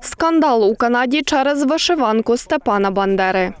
Скандал у Канаді через вишиванку Степана Бандери.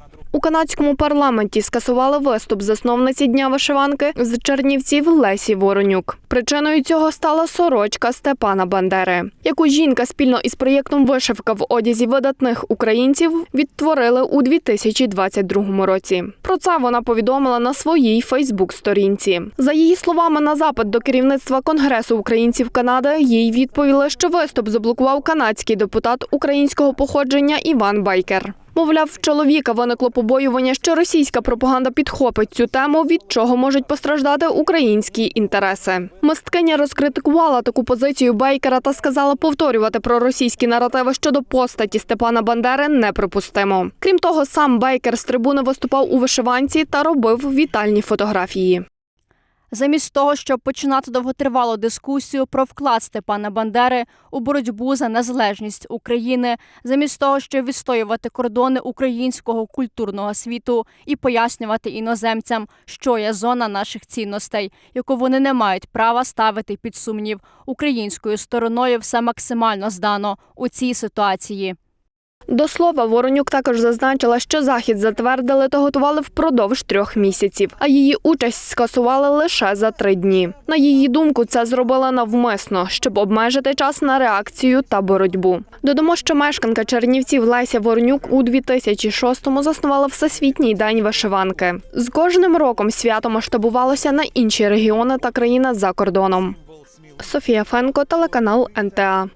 Канадському парламенті скасували виступ засновниці дня вишиванки з Чернівців Лесі Воронюк. Причиною цього стала сорочка Степана Бандери, яку жінка спільно із проєктом Вишивка в одязі видатних українців відтворили у 2022 році. Про це вона повідомила на своїй Фейсбук-сторінці. За її словами, на запит до керівництва Конгресу українців Канади їй відповіли, що виступ заблокував канадський депутат українського походження Іван Байкер. Мовляв, в чоловіка виникло побоювання, що російська пропаганда підхопить цю тему, від чого можуть постраждати українські інтереси. Мисткиня розкритикувала таку позицію Бейкера та сказала, повторювати про російські наративи щодо постаті Степана Бандери неприпустимо. Крім того, сам Бейкер з трибуни виступав у вишиванці та робив вітальні фотографії. Замість того, щоб починати довготривалу дискусію про вклад Степана Бандери у боротьбу за незалежність України, замість того, щоб відстоювати кордони українського культурного світу і пояснювати іноземцям, що є зона наших цінностей, яку вони не мають права ставити під сумнів, українською стороною все максимально здано у цій ситуації. До слова, Воронюк також зазначила, що захід затвердили та готували впродовж трьох місяців, а її участь скасували лише за три дні. На її думку, це зробили навмисно, щоб обмежити час на реакцію та боротьбу. Додамо, що мешканка Чернівців Леся Воронюк у 2006-му заснувала Всесвітній день вишиванки. З кожним роком свято масштабувалося на інші регіони та країни за кордоном. Софія Фенко, телеканал НТА.